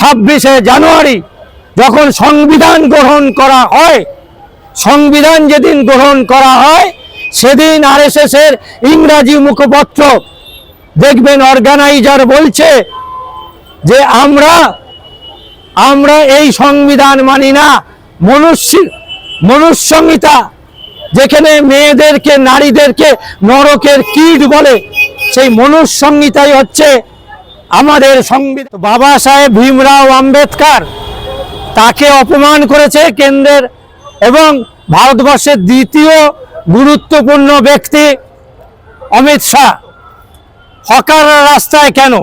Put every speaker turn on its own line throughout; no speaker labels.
ছাব্বিশে জানুয়ারি যখন সংবিধান গ্রহণ করা হয়, সংবিধান যেদিন গ্রহণ করা হয়, সেদিন আরএসএস এর ইংরাজি মুখপত্র। দেখবেন অর্গানাইজার বলছে যে আমরা আমরা এই সংবিধান মানি না। মনুষ্য, মনুষ্যমিতা, যেখানে মেয়েদেরকে, নারীদেরকে নরকের কীট বলে, সেই মনুষ্যংহিতাই হচ্ছে আমাদের সংবিধান বাবা সাহেব ভীমরাও আম্বেদকর, তাকে অপমান করেছে কেন্দ্রের এবং ভারতবর্ষের দ্বিতীয় গুরুত্বপূর্ণ ব্যক্তি অমিত শাহ। হকার রাস্তায় কেন?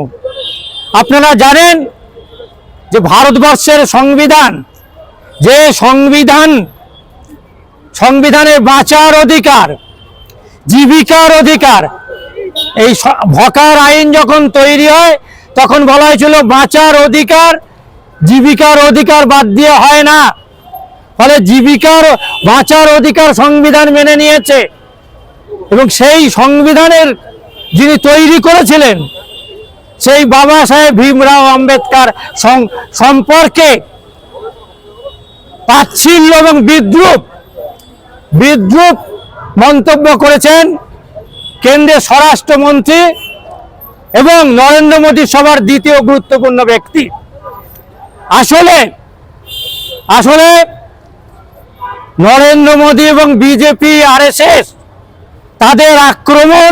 আপনারা জানেন যে ভারতবর্ষের সংবিধান, যে সংবিধান, সংবিধানে বাঁচার অধিকার, জীবিকার অধিকার, এই ভকার আইন যখন তৈরি হয় তখন বলা হয়েছিল, বাঁচার অধিকার, জীবিকার অধিকার বাদ দিয়ে হয় না। ফলে জীবিকার, বাঁচার অধিকার সংবিধান মেনে নিয়েছে। এবং সেই সংবিধানের যিনি তৈরি করেছিলেন, সেই বাবা সাহেব ভীমরাও আম্বেদকর সম্পর্কে তাচ্ছিল্য এবং বিদ্রুপ বিদ্রুপ মন্তব্য করেছেন কেন্দ্রের স্বরাষ্ট্রমন্ত্রী এবং নরেন্দ্র মোদী সভার দ্বিতীয় গুরুত্বপূর্ণ ব্যক্তি। আসলে আসলে নরেন্দ্র মোদী এবং বিজেপি, আরএসএস তাদের আক্রমণ,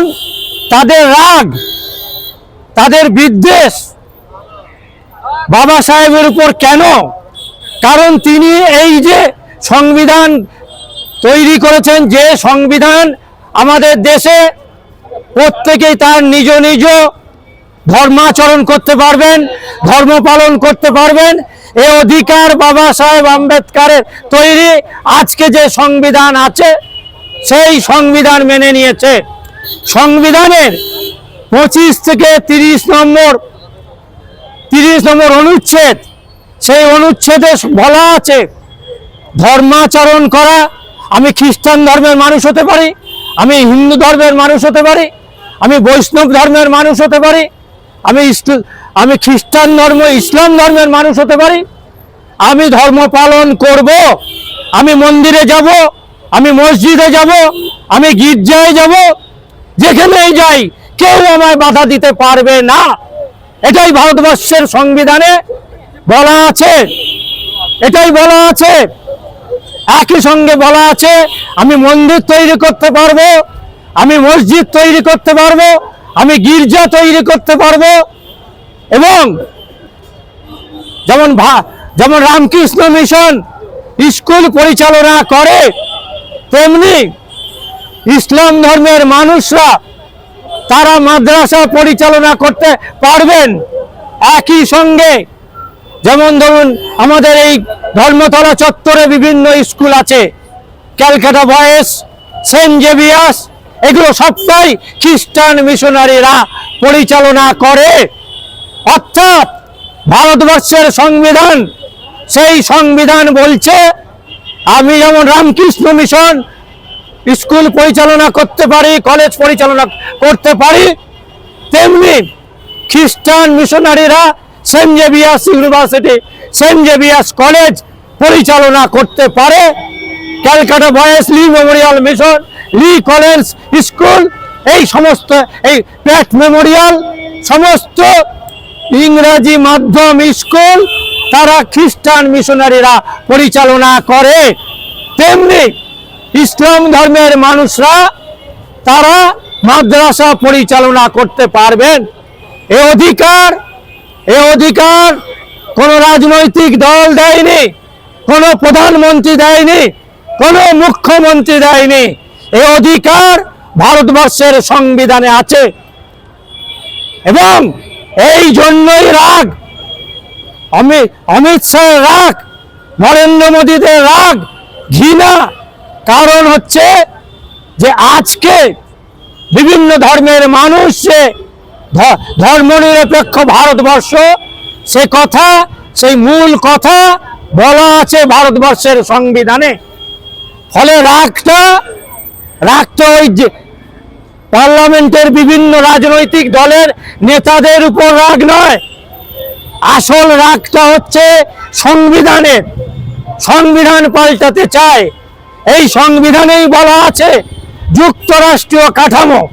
তাদের রাগ, তাদের বিদ্বেষ বাবা সাহেবের উপর কেন? কারণ তিনি এই যে সংবিধান তৈরি করেছেন, যে সংবিধান আমাদের দেশে প্রত্যেকেই তার নিজ নিজ ধর্মাচরণ করতে পারবেন, ধর্ম পালন করতে পারবেন। এ অধিকার বাবা সাহেব আম্বেদকারের তৈরি। আজকে যে সংবিধান আছে, সেই সংবিধান মেনে নিয়েছে। সংবিধানের পঁচিশ থেকে তিরিশ নম্বর তিরিশ নম্বর অনুচ্ছেদ, সেই অনুচ্ছেদে বলা আছে ধর্মাচরণ করা, আমি খ্রিস্টান ধর্মের মানুষ হতে পারি, আমি হিন্দু ধর্মের মানুষ হতে পারি, আমি বৈষ্ণব ধর্মের মানুষ হতে পারি আমি আমি খ্রিস্টান ধর্ম, ইসলাম ধর্মের মানুষ হতে পারি। আমি ধর্ম পালন করব, আমি মন্দিরে যাব, আমি মসজিদে যাব, আমি গির্জায় যাব, যেখানেই যাই, কেউ আমায় বাধা দিতে পারবে না। এটাই ভারতবর্ষের সংবিধানে বলা আছে। এটাই বলা আছে। একই সঙ্গে বলা আছে, আমি মন্দির তৈরি করতে পারব, আমি মসজিদ তৈরি করতে পারব আমি গির্জা তৈরি করতে পারব এবং যেমন যেমন রামকৃষ্ণ মিশন স্কুল পরিচালনা করে, তেমনি ইসলাম ধর্মের মানুষরা তারা মাদ্রাসা পরিচালনা করতে পারবেন একই সঙ্গে। যেমন ধরুন আমাদের এই ধর্মতলা চত্বরে বিভিন্ন স্কুল আছে। ক্যালকাটা বয়েস সেন্ট জেভিয়াস এগুলো সবটাই খ্রিস্টান মিশনারিরা পরিচালনা করে। অর্থাৎ ভারতবর্ষের সংবিধান সেই সংবিধান বলছে, আমি যেমন রামকৃষ্ণ মিশন স্কুল পরিচালনা করতে পারি, কলেজ পরিচালনা করতে পারি, তেমনি খ্রিস্টান মিশনারিরা সেন্ট জেভিয়াস ইউনিভার্সিটি, সেন্ট জেভিয়াস কলেজ পরিচালনা করতে পারে। Calcutta boys Lee memorial mission Lee college school এই সমস্ত, এই প্যাট মেমোরিয়াল সমস্ত ইংরাজি মাধ্যম স্কুল, তারা খ্রিস্টান মিশনারিরা পরিচালনা করে। তেমনি ইসলাম ধর্মের মানুষরা, তারা মাদ্রাসা পরিচালনা করতে পারবেন। এ অধিকার এ অধিকার কোন রাজনৈতিক দল দেয়নি, কোন প্রধানমন্ত্রী দেয়নি, কোন মুখ্যমন্ত্রী দেয়নি। এ অধিকার ভারতবর্ষের সংবিধানে আছে। এবং এই জন্যই রাগ অমিত অমিত শাহের রাগ, নরেন্দ্র মোদীদের রাগ ঘৃণা। কারণ হচ্ছে যে আজকে বিভিন্ন ধর্মের মানুষ যে ধর্মনিরপেক্ষ ভারতবর্ষ, সে কথা, সেই মূল কথা বলা আছে ভারতবর্ষের সংবিধানে। ফলে রাগটা রাগটা ওই পার্লামেন্টের বিভিন্ন রাজনৈতিক দলের নেতাদের উপর রাগ নয়। আসল রাগটা হচ্ছে সংবিধানের। সংবিধান পাল্টাতে চায়। এই সংবিধানেই বলা আছে যুক্তরাষ্ট্রীয় কাঠামো।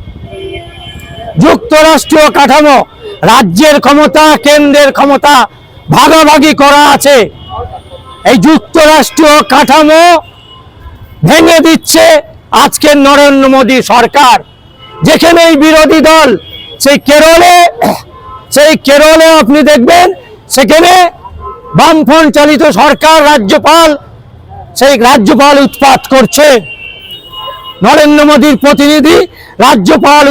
যুক্তরাষ্ট্রীয় কাঠামো, রাজ্যের ক্ষমতা, কেন্দ্রের ক্ষমতা ভাগাভাগি করা আছে। এই যুক্তরাষ্ট্রীয় কাঠামো ভেঙে দিচ্ছে আজকের নরেন্দ্র মোদী সরকার যেখানেই বিরোধী দল, সেই কেরলে সেই কেরলে আপনি দেখবেন, সেখানে বামফ্রন্ট চালিত সরকার রাজ্যপাল, সেই রাজ্যপাল উৎপাত করছে। নরেন্দ্র মোদীর প্রতিনিধি রাজ্যপাল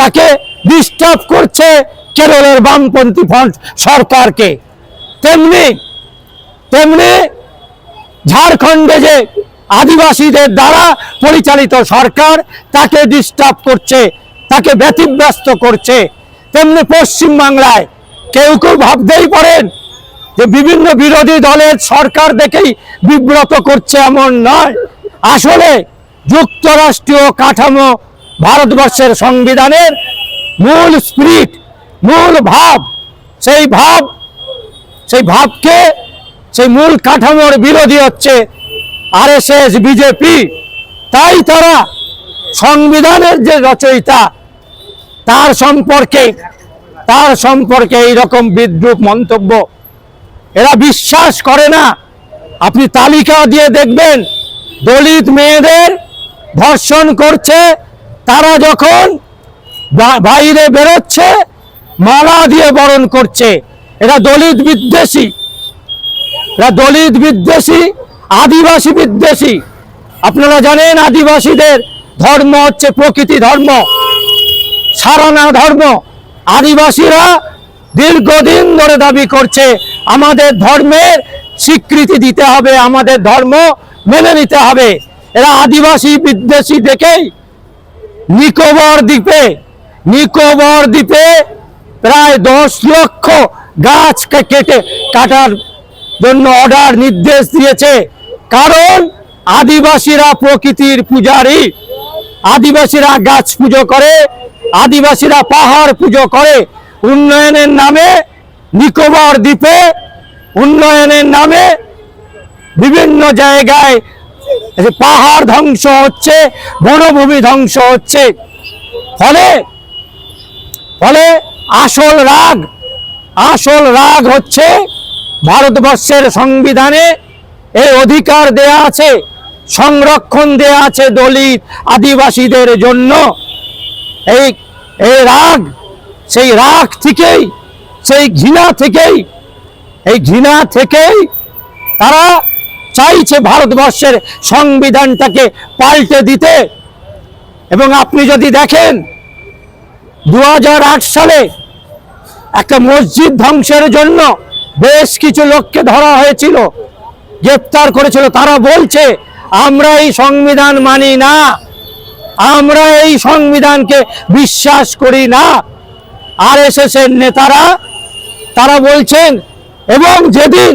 তাকে ডিস্টার্ব করছে কেরলের বামপন্থী ফ্রন্ট সরকারকে। তেমনি তেমনি ঝাড়খণ্ডে যে আদিবাসীদের দ্বারা পরিচালিত সরকার তাকে ডিস্টার্ব করছে, তাকে ব্যতিব্যস্ত করছে। তেমনি পশ্চিম বাংলায় কেউ কেউ ভাবতেই পারেন যে বিভিন্ন বিরোধী দলের সরকার দেখেই বিব্রত করছে এমন নয়। আসলে যুক্তরাষ্ট্রীয় কাঠামো ভারতবর্ষের সংবিধানের মূল স্পিরিট মূল ভাব, সেই ভাব, সেই ভাবকে, সেই মূল কাঠামোর বিরোধী হচ্ছে আরএসএস, বিজেপি, তাই তারা সংবিধানের যে রচয়িতা, তার সম্পর্কে তার সম্পর্কে এই রকম বিদ্রুপ মন্তব্য। এরা বিশ্বাস করে না। আপনি তালিকা দিয়ে দেখবেন, দলিত মেয়েদের ধর্ষণ করছে, তারা যখন বাইরে বেরোচ্ছে, মালা দিয়ে বরণ করছে। এরা দলিত বিদ্বেষী। এরা দলিত বিদ্বেষী। আদিবাসী বিদ্বেষী। আপনারা জানেন আদিবাসীদের ধর্ম হচ্ছে প্রকৃতি ধর্ম। সারানা ধর্ম। আদিবাসীরা দীর্ঘদিন ধরে দাবি করছে, আমাদের ধর্মের স্বীকৃতি দিতে হবে, আমাদের ধর্ম মেনে নিতে হবে। এরা আদিবাসী বিদ্বেষী দেখেই নিকোবর দ্বীপে নিকোবর দ্বীপে প্রায় দশ লক্ষ গাছ কে- কেটে কাটার জন্য অর্ডার নির্দেশ দিয়েছে। কারণ আদিবাসীরা প্রকৃতির পূজারী। আদিবাসীরা গাছ পুজো করে, আদিবাসীরা পাহাড় পুজো করে। উন্নয়নের নামে নিকোবর দ্বীপে, উন্নয়নের নামে বিভিন্ন জায়গায় পাহাড় ধ্বংস হচ্ছে, বনভূমি ধ্বংস হচ্ছে। ফলে ফলে আসল রাগ আসল রাগ হচ্ছে ভারতবর্ষের সংবিধানে এই অধিকার দেয়া আছে, সংরক্ষণ দেয়া আছে দলিত আদিবাসীদের জন্য। এই এই রাগ, সেই রাগ থেকেই, সেই ঘৃণা থেকেই, এই ঘৃণা থেকেই তারা চাইছে ভারতবর্ষের সংবিধানটাকে পাল্টে দিতে। এবং আপনি যদি দেখেন দু হাজার আট সালে একটা মসজিদ ধ্বংসের জন্য বেশ কিছু লোককে ধরা হয়েছিল। গ্রেপ্তার করেছিল, তারা বলছে, আমরা এই সংবিধান মানি না। আমরা এই সংবিধানকে বিশ্বাস করি না। আর এস এর নেতারা, তারা বলছেন, এবং যেদিন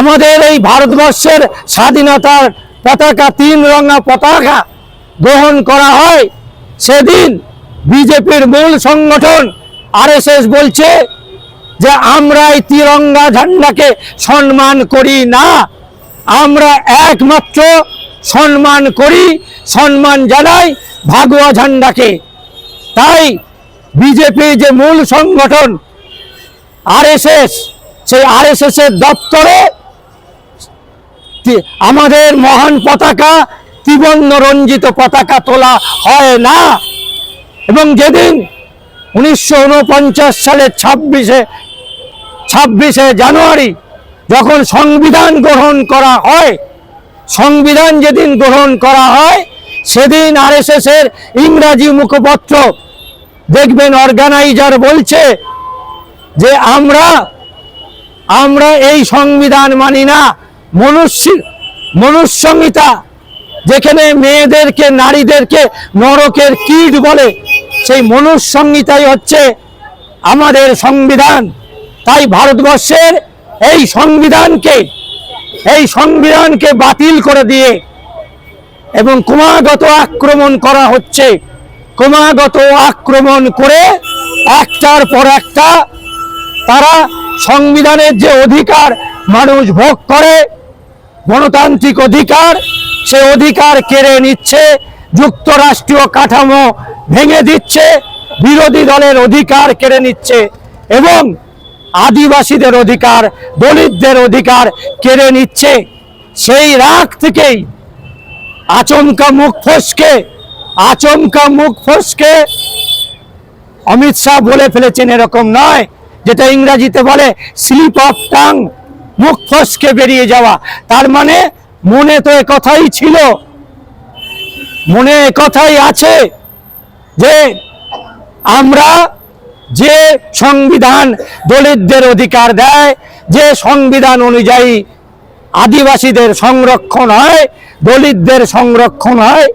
আমাদের এই ভারতবর্ষের স্বাধীনতার পতাকা, তিন রঙা পতাকা গ্রহণ করা হয়, সেদিন বিজেপির মূল সংগঠন আরএসএস বলছে যে আমরা এই তিরঙ্গা ঝান্ডাকে সম্মান করি না। আমরা একমাত্র সম্মান করি, সম্মান জানাই ভাগুয়া ঝান্ডাকে। তাই বিজেপি যে মূল সংগঠন, আরএসএস, সেই আরএসএস এর দপ্তরে আমাদের মহান পতাকা, ত্রিবর্ণ রঞ্জিত পতাকা তোলা হয় না। এবং যেদিন উনিশশো উনপঞ্চাশ সালের ছাব্বিশে ছাব্বিশে জানুয়ারি যখন সংবিধান গ্রহণ করা হয়, সংবিধান যেদিন গ্রহণ করা হয়, সেদিন আরএসএস এর ইংরাজি মুখপত্র, দেখবেন অর্গানাইজার বলছে যে আমরা আমরা এই সংবিধান মানি না। মনুষ্য, মনুষ্যমিতা, যেখানে মেয়েদেরকে, নারীদেরকে নরকের কীট বলে, সেই মনুষ্যংহিতাই হচ্ছে আমাদের সংবিধান। তাই ভারতবর্ষের এই সংবিধানকে এই সংবিধানকে বাতিল করে দিয়ে এবং ক্রমাগত আক্রমণ করা হচ্ছে। ক্রমাগত আক্রমণ করে একটার পর একটা তারা সংবিধানের যে অধিকার মানুষ ভোগ করে, গণতান্ত্রিক অধিকার, সে অধিকার কেড়ে নিচ্ছে, যুক্তরাষ্ট্রীয় কাঠামো ভেঙে দিচ্ছে, বিরোধী দলের অধিকার কেড়ে নিচ্ছে এবং আদিবাসীদের অধিকার, দলিতদের অধিকার কেড়ে নিচ্ছে। সেই রাগ থেকেই আচমকা মুখ ফসকে, আচমকা মুখ ফসকে অমিত শাহ বলে ফেলেছেন এরকম নয়, যেটা ইংরাজিতে বলে স্লিপ অফ টাং, মুখ ফসকে বেরিয়ে যাওয়া। তার মানে মনে তো কথাই ছিল, মনে কথাই আছে যে আমরা যে সংবিধান দলিতদের অধিকার দেয়, যে সংবিধান অনুযায়ী আদিবাসীদের সংরক্ষণ হয়, দলিতদের সংরক্ষণ হয়,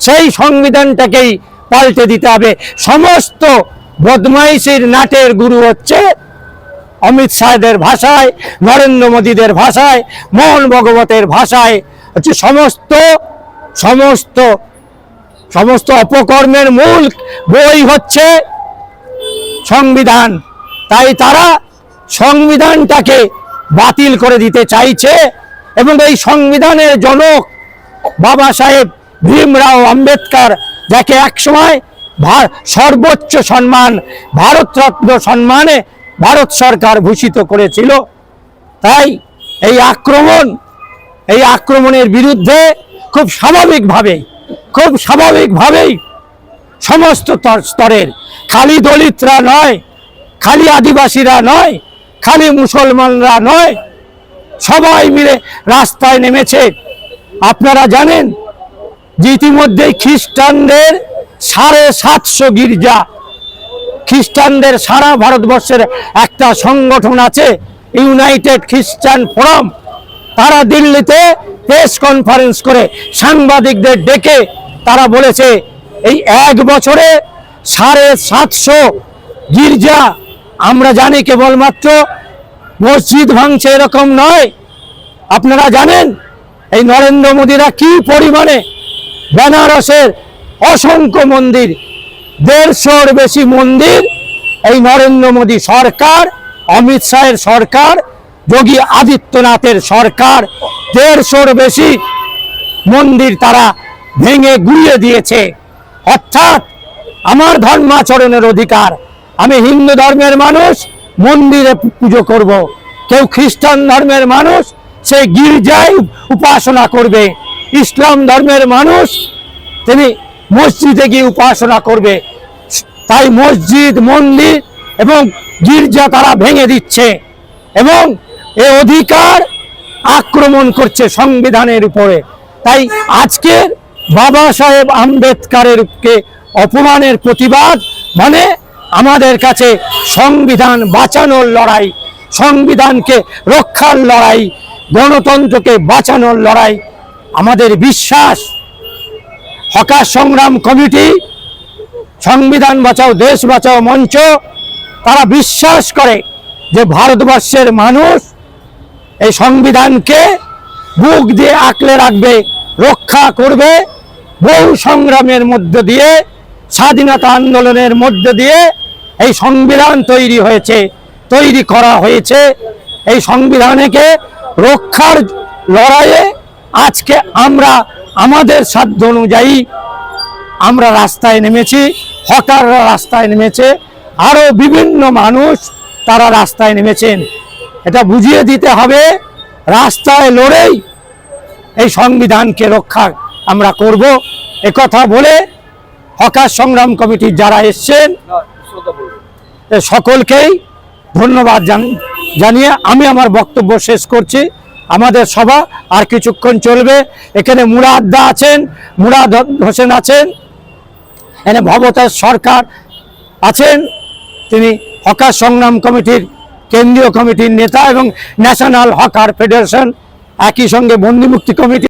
সেই সংবিধানটাকেই পাল্টে দিতে হবে। সমস্ত বদমাইশির নাটের গুরু হচ্ছে অমিত শাহের ভাষায়, নরেন্দ্র মোদীদের ভাষায়, মোহন ভগবতের ভাষায়। হচ্ছে সমস্ত সমস্ত সমস্ত অপকর্মের মূল বই হচ্ছে সংবিধান। তাই তারা সংবিধানটাকে বাতিল করে দিতে চাইছে এবং এই সংবিধানের জনক বাবা সাহেব ভীমরাও আম্বেদকর, যাকে একসময় সর্বোচ্চ সম্মান, ভারতরত্ন সম্মানে ভারত সরকার ভূষিত করেছিল। তাই এই আক্রমণ, এই আক্রমণের বিরুদ্ধে খুব স্বাভাবিকভাবে খুব স্বাভাবিকভাবেই সমস্ত স্তরের। খালি দলিতরা নয়, খালি আদিবাসীরা নয়, খালি মুসলমানরা নয়, সবাই মিলে রাস্তায় নেমেছে। আপনারা জানেন যে ইতিমধ্যেই খ্রিস্টানদের সাড়ে সাতশো গির্জা, খ্রিস্টানদের সারা ভারতবর্ষের একটা সংগঠন আছে, ইউনাইটেড খ্রিস্টান ফোরাম। তারা দিল্লিতে প্রেস কনফারেন্স করে সাংবাদিকদের ডেকে তারা বলেছে এই এক বছরে সাড়ে সাতশো গির্জা, আমরা জানি কেবলমাত্র মসজিদ ভাঙছে এরকম নয়। আপনারা জানেন, এই নরেন্দ্র মোদীরা কি পরিমাণে বেনারসের অসংখ্য মন্দির, দেড়শোর বেশি মন্দির, এই নরেন্দ্র মোদী সরকার, অমিত শাহের সরকার, যোগী আদিত্যনাথের সরকার, দেড়শোর বেশি মন্দির তারা ভেঙে গুড়িয়ে দিয়েছে। অর্থাৎ আমার ধর্মাচরণের অধিকার। আমি হিন্দু ধর্মের মানুষ, মন্দিরে পুজো করব। কেউ খ্রিস্টান ধর্মের মানুষ, সে গির্জায় উপাসনা করবে। ইসলাম ধর্মের মানুষ, তিনি মসজিদে গিয়ে উপাসনা করবে। তাই মসজিদ, মন্দির এবং গির্জা তারা ভেঙে দিচ্ছে এবং এ অধিকার আক্রমণ করছে সংবিধানের উপরে। তাই আজকের বাবা সাহেব আম্বেদকারের কে অপমানের প্রতিবাদ মানে আমাদের কাছে সংবিধান বাঁচানোর লড়াই, সংবিধানকে রক্ষার লড়াই, গণতন্ত্রকে বাঁচানোর লড়াই, আমাদের বিশ্বাস, হকার সংগ্রাম কমিটি, সংবিধান বাঁচাও, দেশ বাঁচাও মঞ্চ, তারা বিশ্বাস করে যে ভারতবর্ষের মানুষ এই সংবিধানকে বুক দিয়ে আঁকলে রাখবে, রক্ষা করবে বহু সংগ্রামের মধ্য দিয়ে, স্বাধীনতা আন্দোলনের মধ্য দিয়ে এই সংবিধান তৈরি হয়েছে, তৈরি করা হয়েছে। এই সংবিধানকে রক্ষার লড়াইয়ে আজকে আমরা আমাদের সাধ্য অনুযায়ী আমরা রাস্তায় নেমেছি, হকাররা রাস্তায় নেমেছে আরও বিভিন্ন মানুষ তারা রাস্তায় নেমেছেন। এটা বুঝিয়ে দিতে হবে, রাস্তায় লড়েই এই সংবিধানকে রক্ষা আমরা করব। কথা বলে হকার সংগ্রাম কমিটির যারা এসছেন সকলকেই ধন্যবাদ জানিয়ে আমি আমার বক্তব্য শেষ করছি। আমাদের সভা আর কিছুক্ষণ চলবে। এখানে মুরাদ্দা আছেন, মুরাদ হোসেন আছেন, এখানে ভবতার সরকার আছেন, তিনি হকার সংগ্রাম কমিটির কেন্দ্রীয় কমিটির নেতা এবং ন্যাশনাল হকার ফেডারেশন একই সঙ্গে বন্দিমুক্তি কমিটি